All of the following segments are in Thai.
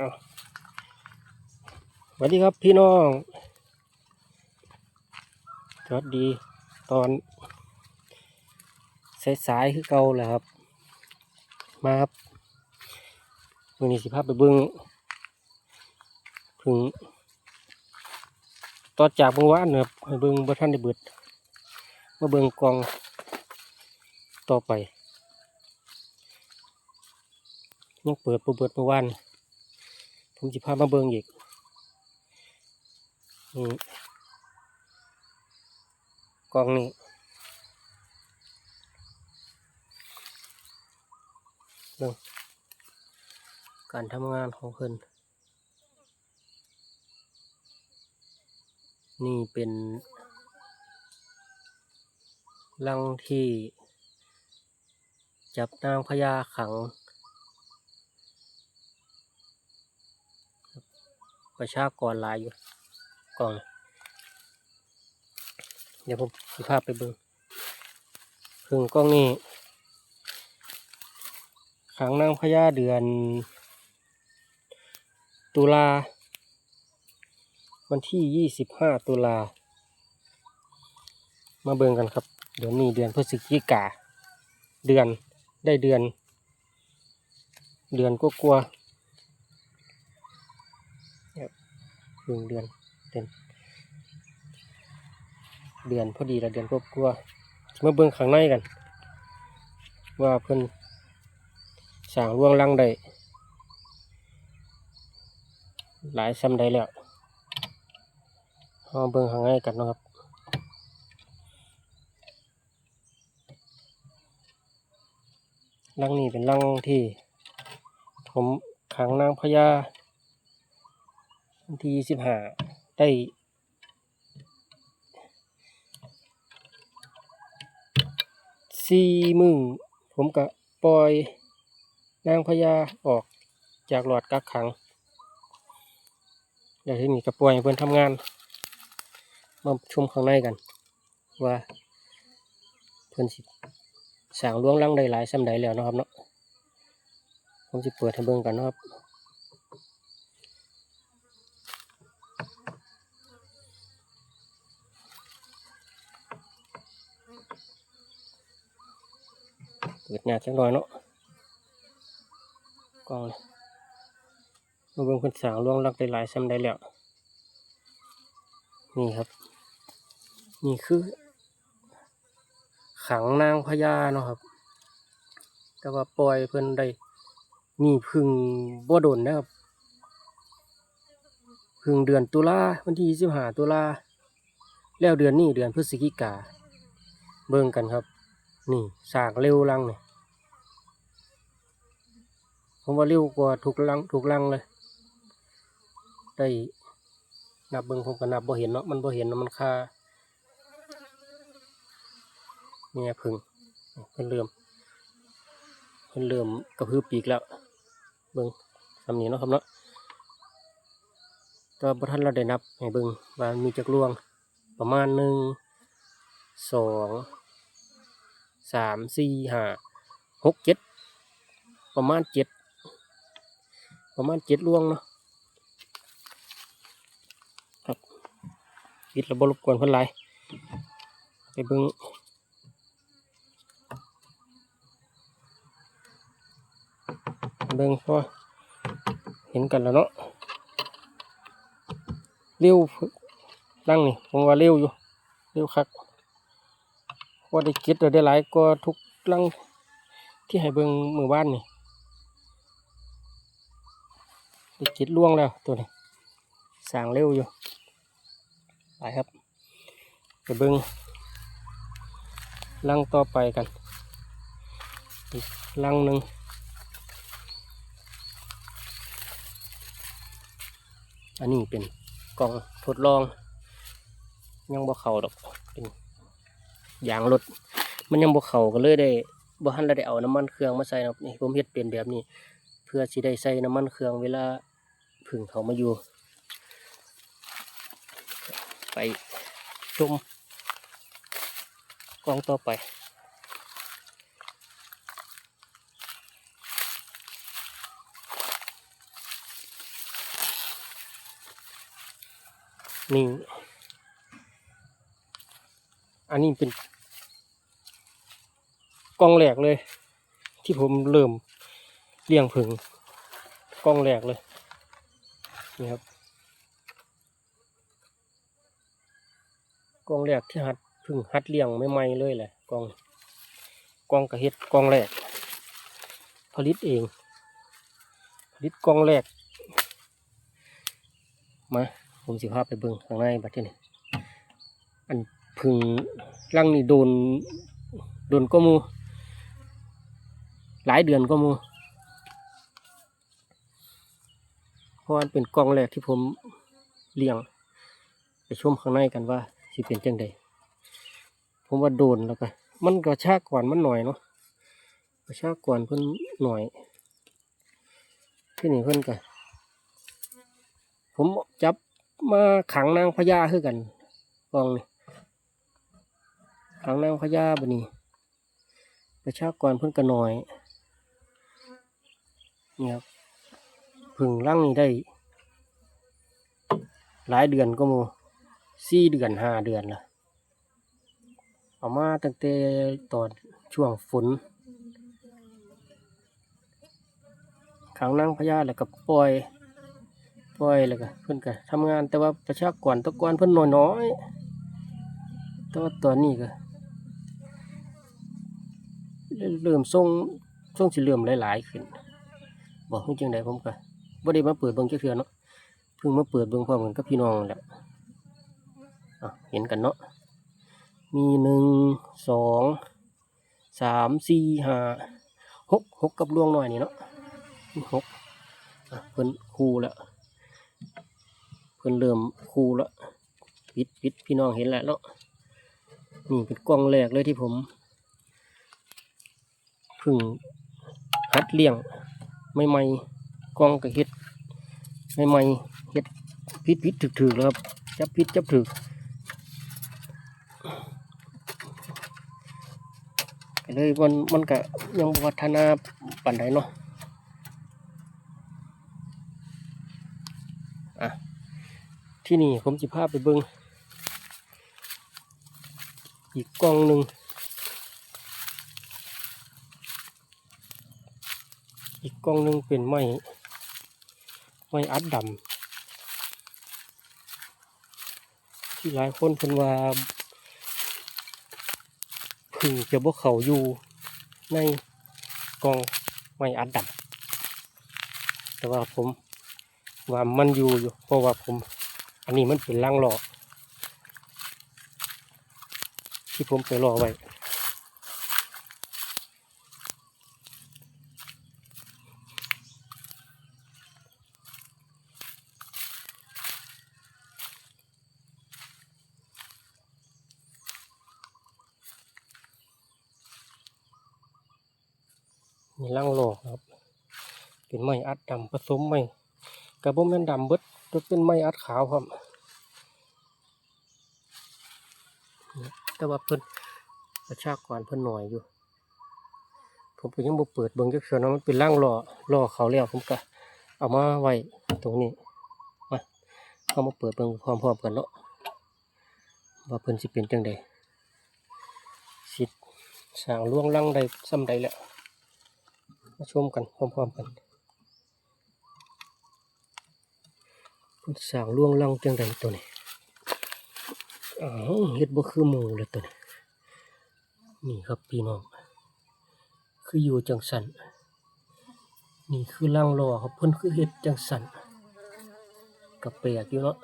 สวัสดีครับพี่น้องสวัสดีตอนสายๆคือเก่าแหละครับ มาครับวันนี้สิภาพไปเบิ้งถึงต่อจากเมื่อวานนะครับเบิ้งบ่ท่านได้เบิดมาเบิ้งกองต่อไปยังเปิดเบิดเมื่อวาน ผมจะพามาเบิ่งอีกนี่กล่องนี้เบิ่งการทำงานของเพิ่นนี่เป็นรังที่ จับนางพญาขัง ประชากรหลายอยู่กล่องเดี๋ยวผมสิภาพไปเบิ่งพึ่งกล้องนี้ขังนางพญาเดือน ตุลา วันที่ยี่สิบห้าตุลา มาเบิ่งกันครับ เดือนนี้เดือนพฤศจิกา เดือนได้เดือน เดือนก็กลัว ๆครึ่งเดือนเดือนเดือนพอดีละเดือนกกลัวๆมาเบิ่งข้างในกัน ว่าเพิ่นสร้างร่วงรังได้หลายซ้ำได้แล้วเอามาเบิ่งข้างในกันนะครับรังนี้เป็นรังที่ ผมขังนางพญา วันที่สิบห้าได้สี่มือผมก็ปล่อยนางพญาออกจากหลอดกักขังแล้วทีนี้ก็ปล่อยเพิ่อนทำงาน มาชมข้างในกัน ว่าเพิ่อนสิสางล่วงลังได้หลายซ้ำใดแล้วนะครับเนาะผมสิเปิดให้เบิ่งกันนะครับ เปิดงานจังหน่อยเนาะกองมาเบิ่งเพิ่นสร้างล่วงลักได้หลายซ้ำได้แล้ว นี่ครับ นี่คือ ขังนางพญาเนาะครับ แต่ว่าปล่อยเพิ่นได้นี่พึ่งบ่โดนนะครับพึ่งเดือนตุลาวันที่25ตุลาแล้วเดือนนี้เดือนพฤศจิกา เบิ่งกันครับ นี่สางเร็วลังเนี่ยผมว่าเร็วกว่าทุกลังทุกลังเลย ได้นับเบิ่งผมก็นับบ่เห็นเนาะมันบ่เห็นเนาะมันค่าเนี่ยพึ่งเพิ่นเริ่มเพิ่นเริ่มกระพือปีกแล้ว เบิ่งสำนี้เนาะครับเนาะตว่าบ่ทันเราได้นับให้เบิ่งว่ามีจักรวงประมาณหนึ่งสอง สามสี่ห้าหกเจ็ดประมาณเจ็ดประมาณเจ็ดรวงเนาะครับปิดระบบรบกวนเพิ่นหลายไปเบิ่งเบิ่งพอเห็นกันแล้วเนาะเร็วนั่งนี่ผมว่าเร็วอยู่เร็วคัก ว่าได้เก็ดได้หลายกว่าทุกลังที่ให้เบิ่งมือบ้านนี่ได้เก็ดล่วงแล้วตัวนี้สางเร็วอยู่ไปครับไปเบิ่งลังต่อไปกันอีกลังหนึ่งอันนี้เป็นกล่องทดลองยังบ่เข้าดอกเป็น ยางรถมันยังบวเขาก็เลยได้บวหันเราได้เอาน้ำมันเครื่องมาใส่นะนี่ผมเฮ็ดเปลี่ยนแบบนี้ เพื่อสิได้ใส่น้ำมันเครื่องเวลาผึ่งเขามาอยู่ ไปชมกล้องต่อไปนี่ อันนี้เป็นกองแหลกเลย ที่ผมเริ่มเลี้ยงผึ่งกองแหลกเลยนี่ครับกองแหลกที่หัดผึ่งหัดเลี้ยงใหม่ๆเลยแหละกองกองกระเฮ็ดกองแหลกผลิตเอง ผลิตกองแหลกมาผมสิพาไปเบิ่งข้างในบัดนี้อัน ผึ่งรังนี่โดนโดนก็มู หลายเดือนก็มูเพราะว่ามันเป็นกองแรกที่ผมเลี้ยง ไปชมข้างในกันว่าสิเป็นจังใดผมว่าโดนแล้วก็มันกระชากก่อนมันหน่อยเนาะกระชากก่อนเพิ่นหน่อยที่นี่เพิ่นก็ผมจับมาขังนางพญาคือกันกองนี่ ขังนางพญาบนี้ประชากรเพิ่นก็น้อยนี่ครับพึ่งร่างนี้ได้ หลายเดือนก็โมสี่เดือนห้าเดือนละเอามาตั้งแต่ตอนช่วงฝนขังนางพญาแล้วก็ปล่อยปล่อยแล้วก็เพิ่นก็ทำงานแต่ว่าประชากรตะกอนเพิ่นน้อยน้อยๆแต่ว่าตอนนี้ก็ เริ่มส่งส่งสิเริ่มหลายๆขึ้นบอกให้จังไดผมก็บ่ได้มาเปิดเบิ่งจักเทื่อเนาะเพิ่งมาเปิดเบิ่งพร้อมกันกับพี่น้องแหละเห็นกันเนาะมีหนึ่งสองสามสี่ห้าหกหกกับลวงหน่อยนี่เนาะหกเพิ่นคูแล้วเพิ่นเริ่มคูแล้วปิดปิดพี่น้องเห็นแล้วเนาะนี่เป็นกล้องแรกเลยที่ผม พิ่งหัดเลี้ยงไม่ไม่กองกับเฮ็ดไม่ไม่เฮ็ดพิษพิษถึกถึกแล้วครับจับพิษจับถึกเลยมันมันก็ยังพัฒนาปานใดเนาะอะที่นี่ผมจะพาไปเบิงอีกกล้องหนึ่ง อีกกล้องหนึ่งเป็นไม้ไม้อัดดำที่หลายคนเพิ่นว่าพึ่งจะบ่เขาอยู่ในกล้องไม้อัดดำแต่ว่าผมว่ามันอยู่อยู่เพราะว่าผม อันนี้มันเป็นล่างหล่อที่ผมไปรอไว้างหล่อครับ เป็นไม้อัดดำผสมไม้กระบอกแม่นดำเบิดจะเป็นไม้อัดขาวครับ แต่ว่าเพิ่นประชากรเพิ่นหน่อยอยู่ ผมก็ยังบ่เปิดเบิ่งจักเทื่อนะมันเป็นร่างรอรอเขาแล้วผมก็เอามาไว้ตรงนี้มาเอามาเปิดเบิ่งพร้อมๆกันเนาะว่าเพิ่นสิเป็นจังใดสิสร้างล่วงลังใดซ้ำใดแล้ว มาชมกันพร้อมๆกันเพิ่นสางล่วงลังจังใดตัวนี้อ้าวเฮ็ดบ่คือหมูเลยตัวนี้นี่ครับพี่น้อง คืออยู่จังสันนี่คือล่างรอครับเพิ่นคือเฮ็ดจังสันกับแปลกอยู่เนาะ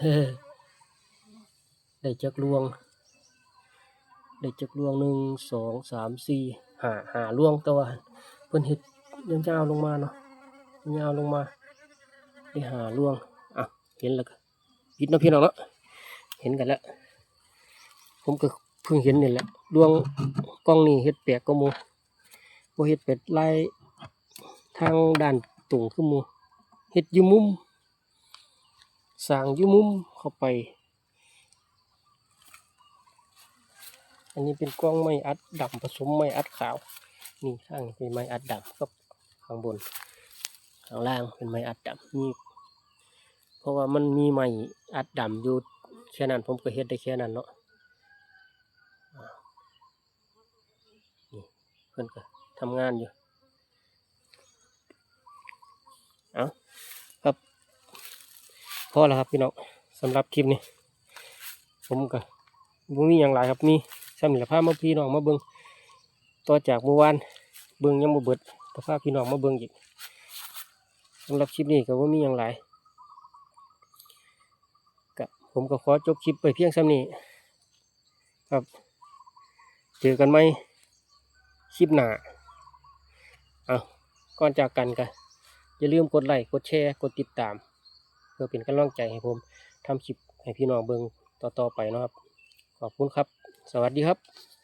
เฮ้ได้จักลวง ได้จักลวงหนึ่งสองสามสี่ห้าห้าลวงต่ว่า เพิ่นเฮ็ดยาวๆลงมาเนาะยาวลงมาได้หาลวงอะเห็นแล้วก็ยิดเนาะพี่น้องเนาะเห็นกันแล้ว ผมก็เพิ่งเห็นนี่แหละดวงกล้องนี่เฮ็ดแปลกก็มูบ่เฮ็ดเป็ดลายทางด้านตุ่งคือหมูเฮ็ดยู่มุมสางยู่มุมเข้าไป อันนี้เป็นกล้องไม้อัดดำผสมไม้อัดขาว นี่ข้างเป็นไม้อัดดำกับข้างบน ข้างล่างเป็นไม้อัดดำนี่ผราะว่ามันมีไม้อัดดำอยู่แค่นั้นผมก็เฮ็ดได้แค่นั้นเนาะนี่เพิ่อนก็ทำงานอยู่เอาครับพอแล้วครับพี่น้องสำหรับคลิปนี้ ผมก็บ่มีหยังหลายครับมีสำหรับพามาพี่น้องมาเบิ่ง ต่อจากเมื่อวานเบิ่งยังบ่เบิดก็พาพี่น้องมาเบิ่งอีกสำหรับคลิปนี้ก็บ่ามีหยังหลายก็ผมก็ขอจบคลิปไปเพียงส่ำนี้ครับเจอกันไหมคลิปหน้าเอาก่อนจากกันก็อย่าลืมกดไลค์กดแชร์กดติดตาม เพื่อเป็นกำลังใจให้ผมทำคลิปให้พี่น้องเบิ่งต่อๆไปนะครับ ขอบคุณครับ สวัสดีครับ